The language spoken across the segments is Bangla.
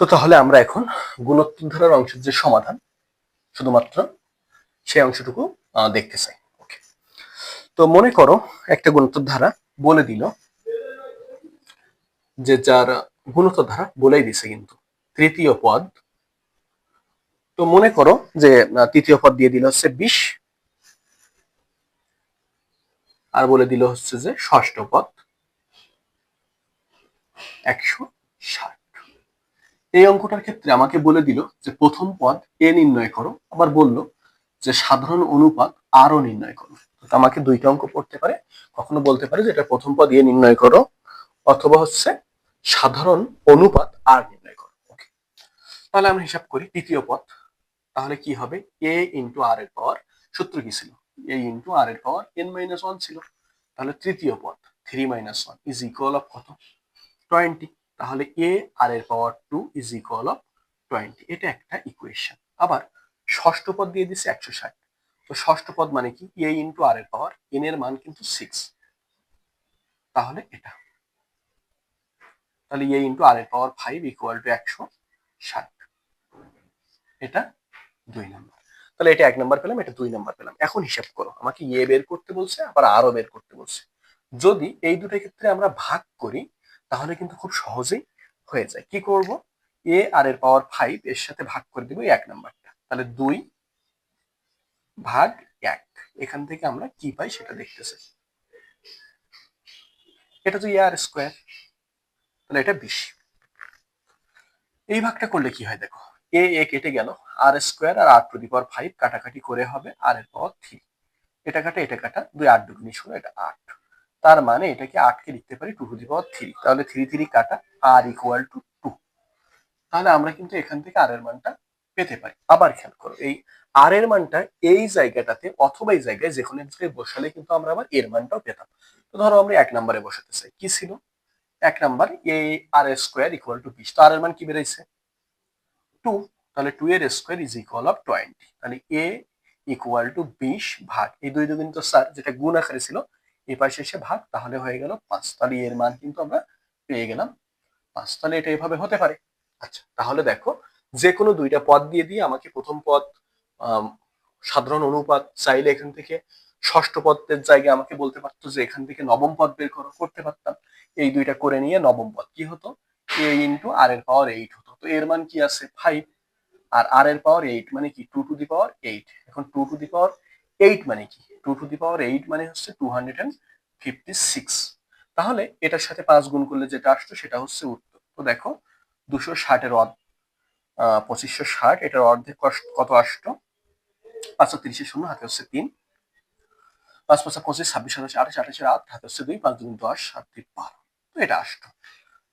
তো তাহলে আমরা এখন গুণোত্তর ধারার অংশের যে সমাধান, শুধুমাত্র সেই অংশটুকু দেখতে চাই। ওকে তো মনে করো একটা গুণোত্তর ধারা বলে দিল যে যার গুণোত্তর ধারা বলেই দিছে কিন্তু, তৃতীয় পদ। তো মনে করো যে তৃতীয় পদ দিয়ে দিল হচ্ছে বিশ, আর বলে দিল হচ্ছে যে ষষ্ঠ পদ, একশো ষাট। এই অঙ্কটার ক্ষেত্রে আমাকে বলে দিল যে প্রথম পদ এ নির্ণয় করো। আবার বলল যে সাধারণ অনুপাত আরও নির্ণয় করো। আমাকে দুইটা অঙ্ক পড়তে পারে। কখনো বলতে পারে যে এটা প্রথম পদ এ নির্ণয় করো, অথবা হচ্ছে সাধারণ অনুপাত আর নির্ণয় করো। ওকে তাহলে আমরা হিসাব করি তৃতীয় পদ। তাহলে কি হবে? এ ইন্টু আর এর পাওয়ার সূত্র কি ছিল? এ ইন্টু আর এর পাওয়ার এন মাইনাস ওয়ান ছিল। তাহলে তৃতীয় পদ three minus one is equal of কত? টোয়েন্টি তাহলে এ আর এর power two is equal of twenty এটা একটা ইকুয়েশন আবার ষষ্ঠ পদ দিয়ে দিচ্ছে একশো ষাট। তো ষষ্ঠ পদ মানে কি? এ ইন্টু আর এর পাওয়ার এন এর মান কিন্তু সিক্স তাহলে এটা। তাহলে এ ইন্টু আর এর পাওয়ার ফাইভ ইকুয়াল টু একশো ষাট। এটা দুই নম্বর তাহলে এটা এক নম্বর পেলাম, এটা দুই নম্বর পেলাম। এখন হিসাব করো, আমাকে এ বের করতে বলছে, আবার আরও বের করতে বলছে। যদি এই দুটো ক্ষেত্রে আমরা ভাগ করি তাহলে কিন্তু খুব সহজেই হয়ে যায়। কি করব? এ আর এর পাওয়ার ফাইভ এর সাথে ভাগ করে দিব এক নাম্বারটা। তাহলে দুই ভাগ এক। এখান থেকে আমরা কি পাই সেটা দেখতে চাই এটা তো এ আর স্কোয়ার তাহলে এটা বিশ। এই ভাগটা করলে কি হয় দেখো? এ এ কেটে গেল। আর স্কোয়ার আর আট টু দি পাওয়ার ফাইভ কাটাকাটি করে হবে আর এর পাওয়ার থ্রি এটা কাটা এটা কাটা, দুই আট দুগুনি ষোলো, এটা আট। তার মানে এটাকে আটকে লিখতে পারি two two the power three তাহলে থ্রি থ্রি কাটা আর ইকুয়াল টু টু তাহলে আমরা কিন্তু এখান থেকে আর এর মানটা পেতে পারি। আবার খেয়াল করো, এই আর এর মানটা এই জায়গাটাতে অথবা এই জায়গায় যে কোনো এক জায়গায় বসালে কিন্তু আমরা আবার এর মানটাও পেতাম। তো ধরো আমরা এক নম্বরে বসাতে চাই। কি ছিল? এক নাম্বার এ আর এর স্কোয়ার ইকুয়াল টু বিশ তো আর এর মান কি বেড়েছে টু তাহলে টু এর square is equal of twenty তাহলে এ ইকুয়াল টু বিশ ভাগ। এই দুই দুগুণ তো স্যার যেটা গুণ আকারে ছিল এ পাশে এসে ভাগ, তাহলে হয়ে গেল পাঁচ তাহলে এর মান কিন্তু আমরা পেয়ে গেলাম পাঁচ তাহলে এটা এভাবে হতে পারে। আচ্ছা তাহলে দেখো যে কোনো দুইটা পদ দিয়ে দিয়ে আমাকে প্রথম পদ সাধারণ অনুপাত চাইলে এখান থেকে ষষ্ঠ পদের জায়গায় আমাকে বলতে পারতো যে এখান থেকে নবম পদ বের করো, করতে পারতাম। এই দুইটা করে নিয়ে নবম পদ কি হতো? এ ইন্টু আর এর পাওয়ার এইট হতো। তো এর মান কি আছে? ফাইভ আর আর এর পাওয়ার এইট মানে কি? Two two the power eight এখন two two the power eight মানে কি? Two two the power eight মানে হচ্ছে two hundred and fifty six তাহলে এটার সাথে পাঁচ গুণ করলে যেটা আসতো সেটা হচ্ছে উত্তর। তো দেখো, দুশো ষাটের অর্ধ পঁচিশশো ষাট, এটার কষ্ট- কত আসতো? পাঁচশো তিরিশের শূন্য, হাতে হচ্ছে তিন। পাঁচ পাঁচশো পঁচিশ, ছাব্বিশ, সাতাশ, আঠাশ, আঠাশের আট, হাতে হচ্ছে দুই, পাঁচ দুই দশ, সাত দুই তো এটা আসতো।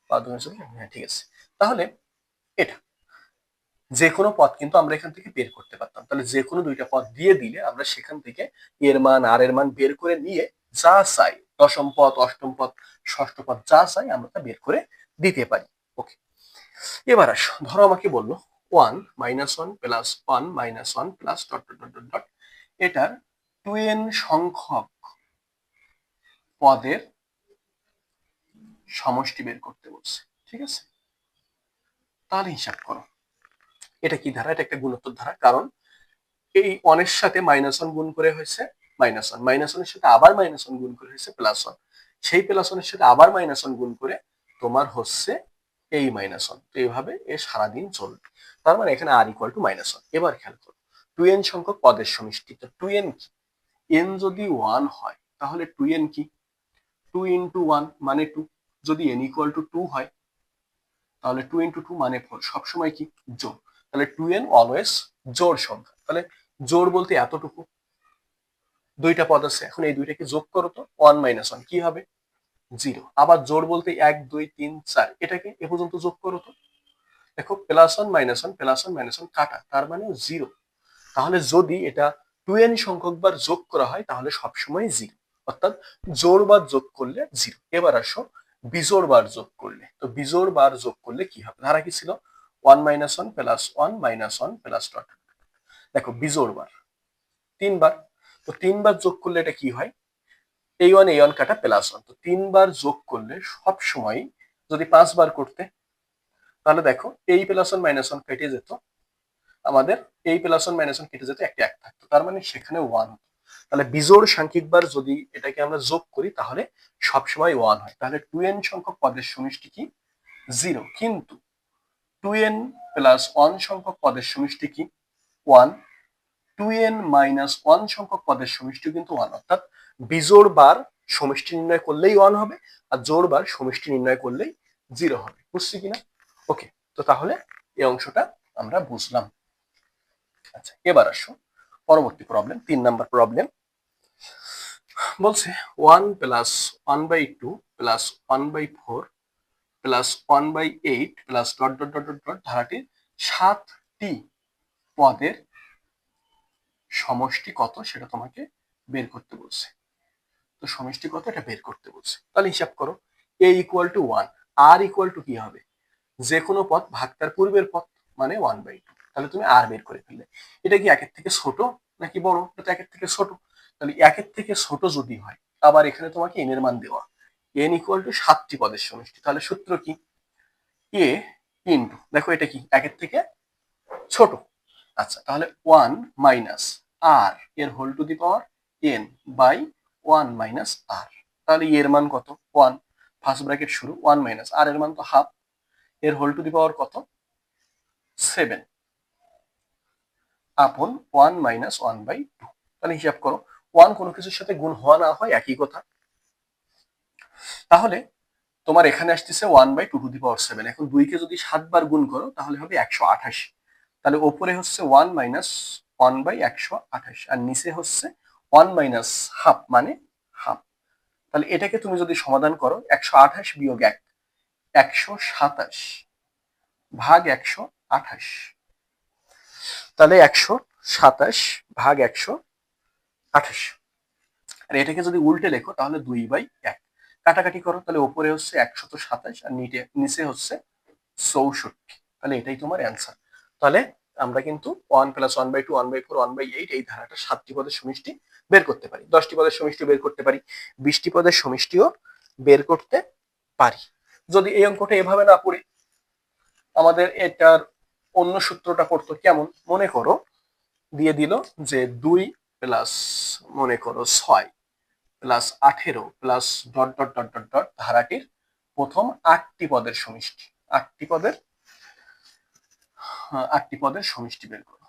পাঁচ দুই হ্যাঁ ঠিক আছে। তাহলে এটা। যে কোনো পদ কিন্তু আমরা এখান থেকে বের করতে পারতাম। তাহলে যে কোনো দুইটা পদ দিয়ে দিলে আমরা সেখান থেকে এর মান, আর এর মান বের করে নিয়ে যা চাই, দশম পদ, অষ্টম পদ, ষষ্ঠ পদ, যা চাই আমরা তা বের করে দিতে পারি। ওকে এবার আস। ধরো আমাকে বলল one minus one plus one minus one plus dot dot dot dot এটার টু এন সংখ্যক পদের সমষ্টি বের করতে বলছে। ঠিক আছে? তাহলে হিসাব করো। এটা কি ধারা? এটা একটা গুণোত্তর ধারা। কারণ এই অনের সাথে মাইনাস ওয়ান গুণ করে হয়েছে মাইনাস ওয়ান মাইনাস ওয়ানের সাথে আবার মাইনাস ওয়ান গুণ করে হয়েছে প্লাস ওয়ান সেই প্লাস ওয়ানের সাথে আবার মাইনাস ওয়ান গুণ করে তোমার হচ্ছে এই মাইনাস ওয়ান তো এইভাবে এ সারাদিন চলবে। তার মানে এখানে R equal to minus one এবার খেয়াল করো টু এন সংখ্যক পদের সমষ্টি তো টু এন কি? এন যদি ওয়ান হয়, তাহলে টু এন কি? টু ইন্টু ওয়ান মানে টু যদি এন ইকুয়াল টু টু হয়, তাহলে টু ইন্টু টু মানে ফোর সবসময় কি? জোর তাহলে টু এন অলওয়েজ জোর সংখ্যা। তাহলে জোর বলতে এতটুকু। দুইটা পদ আছে, এখন এই দুইটাকে যোগ করো তো ওয়ান মাইনাস ওয়ান কি হবে? জিরো আবার জোর বলতে এক, দুই, তিন, চার, এটাকে এ পর্যন্ত যোগ করো তো। দেখো plus one minus one plus one minus one কাটা, তার মানে জিরো তাহলে যদি এটা টু এন সংখ্যক বার যোগ করা হয়, তাহলে সবসময় জিরো অর্থাৎ জোর বার যোগ করলে জিরো এবার আসো বিজোর বার যোগ করলে। তো বিজোর বার যোগ করলে কি হবে? ধারা কি ছিল? One minus one plus one minus one plus dot দেখো বিজোর বার। তিনবার। তো তিনবার যোগ করলে এটা কি হয়? এই ওয়ান এই ওয়ান কাটা প্লাস ওয়ান তো তিনবার যোগ করলে সব সময় যদি পাঁচবার করতে, তাহলে দেখো এই প্লাস ওয়ান মাইনাস ওয়ান কেটে যেত। আমাদের এই প্লাস ওয়ান মাইনাস ওয়ান কেটে যেত, একটা এক থাকতো। তার মানে সেখানে ওয়ান তাহলে বিজোড় সাংখ্যিকবার যদি এটাকে আমরা যোগ করি, তাহলে সবসময় ওয়ান হয়। তাহলে টু এন সংখ্যক পদের সমষ্টি কি? জিরো কিন্তু টু এন প্লাস ওয়ান সংখ্যক পদের সমষ্টি কি? One two n minus one সংখ্যক পদের সমষ্টি কিন্তু ওয়ান অর্থাৎ বিজোড় বার সমষ্টি নির্ণয় করলেই ওয়ান হবে আর জোড় বার সমষ্টি নির্ণয় করলেই জিরো হবে। বুঝছি কিনা? ওকে তো তাহলে এই অংশটা আমরা বুঝলাম। আচ্ছা এবার আসো পরবর্তী প্রবলেম তিন নাম্বার প্রবলেম বলছে one plus one by two plus one by four plus one by eight plus dot dot dot dot dot ধারাটির সাতটি পদের সমষ্টি কত সেটা তোমাকে বের করতে বলছে। তো সমষ্টি কত এটা বের করতে বলছে। তাহলে হিসাব করো A equal to one R equal to কি হবে? যে কোনো পথ ভাগ তার পূর্বের পথ মানে ওয়ান বাই টু তাহলে তুমি আর বের করে ফেললে। এটা কি একের থেকে ছোট নাকি বড়? এটা একের থেকে ছোট। তাহলে একের থেকে ছোট যদি হয়, আবার এখানে তোমাকে এন এর মান দেওয়া। এন ইকুয়াল টু সাতটি পদের সমষ্টি। তাহলে সূত্র কি? এ ইন্টু দেখো এটা কি? একের থেকে ছোট। আচ্ছা তাহলে ওয়ান মাইনাস আর এর whole to the power n by one minus R তাহলে এর মান কত? ওয়ান ফার্স্ট ব্র্যাকেট শুরু ওয়ান মাইনাস আর এর মান তো হাফ এর হোল টু দি পাওয়ার কত? Seven upon one minus one by two তাহলে হিসাব করো ওয়ান কোনো কিছুর সাথে গুণ হওয়া না হয়, একই কথা। তাহলে তোমার এখানে আসতেছে one by two to the power seven এখন দুইকে যদি সাতবার গুণ করো, তাহলে হবে একশো আঠাশ। তাহলে ওপরে হচ্ছে ওয়ান মাইনাস ওয়ান বাই একশো আঠাশ, আর নিচে হচ্ছে ওয়ান মাইনাস হাফ মানে হাফ তাহলে এটাকে তুমি যদি সমাধান করো, একশো আঠাশ বিয়োগ এক, একশো সাতাশ ভাগ একশো আঠাশ। তাহলে একশো সাতাশ ভাগ একশো আঠাশ। আর এটাকে যদি উল্টে লেখো, তাহলে দুই বাই এক। কাটাকাটি করো, তাহলে ওপরে হচ্ছে একশত সাতাশ আর নিটে নিচে হচ্ছে চৌষট্টি। তাহলে এটাই তোমার অ্যান্সার তাহলে আমরা কিন্তু one plus one by two one by four one by eight এই ধারাটা সাতটি পদের সমিষ্টি বের করতে পারি। দশটি পদের সমিষ্টি বের করতে পারি। বিশটি পদের সমিষ্টিও বের করতে পারি। যদি এই অঙ্কটা এভাবে না পড়ে, আমাদের এটার অন্য সূত্রটা পড়তো কেমন? মনে করো, দিয়ে দিল যে দুই প্লাস মনে করো ছয়। প্লাস আঠেরো plus dot dot dot dot dot ধারাটির প্রথম আটটি পদের সমষ্টি। আটটি পদের আটটি পদের সমষ্টি বের করো।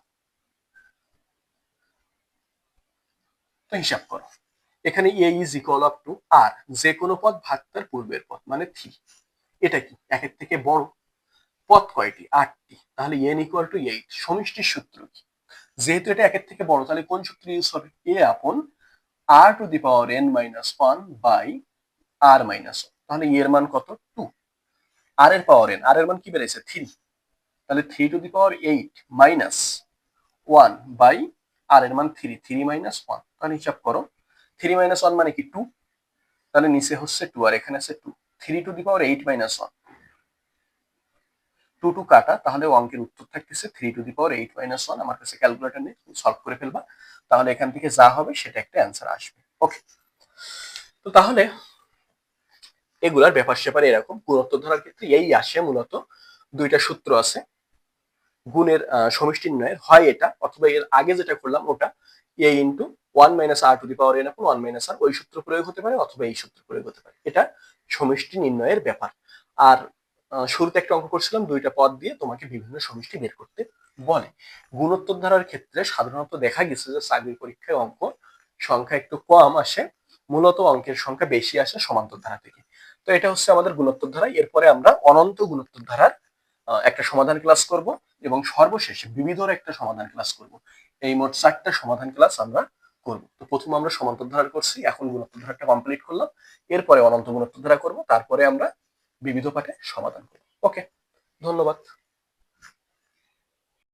তো হিসাব করো। এখানে A is equal up to R যে কোনো পদ ভাগ পূর্বের পদ মানে থ্রি। এটা কি? একের থেকে বড়। পদ কয়টি? আটটি। তাহলে এন ইকুয়াল টু এইট সমষ্টির সূত্র কি? যেহেতু এটা একের থেকে বড়, তাহলে কোন সূত্র ইউজ হবে? A upon R to the power n minus one by R minus তাহলে এর মান কত? টু আর এর পাওয়ার এন আর এর মান কি বেড়েছে? থ্রি তাহলে three to the power eight minus one by R এর মান থ্রি থ্রি মাইনাস ওয়ান তাহলে হিসাব করো। থ্রি মাইনাস ওয়ান মানে কি? টু তাহলে নিচে হচ্ছে টু আর এখানে আছে two three to the power eight minus one two two কাটা, তাহলে অঙ্কের উত্তর থাকতেছে three to the power eight minus one আমার কাছে ক্যালকুলেটার নেই সলভ করে ফেলবা। তাহলে এখান থেকে যা হবে সেটা একটা অ্যান্সার আসবে। ওকে তো তাহলে এগুলার ব্যাপার স্যাপার এরকম। গুণত্ব ধরার ক্ষেত্রে এই আসে মূলত দুইটা সূত্র আছে। গুণের সমষ্টি নির্ণয়ের হয় এটা, অথবা এর আগে যেটা করলাম ওটা A into one minus R to the power n upon one minus R ওই সূত্র প্রয়োগ হতে পারে, অথবা এই সূত্র প্রয়োগ হতে পারে। এটা সমষ্টি নির্ণয়ের ব্যাপার। আর শুরুতে একটা অঙ্ক করছিলাম, দুইটা পদ দিয়ে তোমাকে বিভিন্ন সমষ্টি বের করতে বলে। গুণোত্তর ধারার ক্ষেত্রে সাধারণত দেখা গেছে যে চাকরির পরীক্ষায় অঙ্ক সংখ্যা একটু কম আসে, মূলত অঙ্কের সংখ্যা বেশি আসে সমান্তর ধারা থেকে। তো এটা হচ্ছে আমাদের গুণোত্তর ধারা এরপরে আমরা অনন্ত গুণোত্তর ধারার একটা সমাধান ক্লাস করব এবং সর্বশেষে বিবিধর একটা সমাধান ক্লাস করব। এই মোট চারটা সমাধান ক্লাস আমরা করব। তো প্রথম আমরা সমান্তর ধারা করছি, এখন গুণোত্তর ধারাটা কমপ্লিট করলাম। এরপরে অনন্ত গুণোত্তর ধারা করব। তারপরে আমরা বিবিধ পাঠে সমাধান করব ওকে ধন্যবাদ।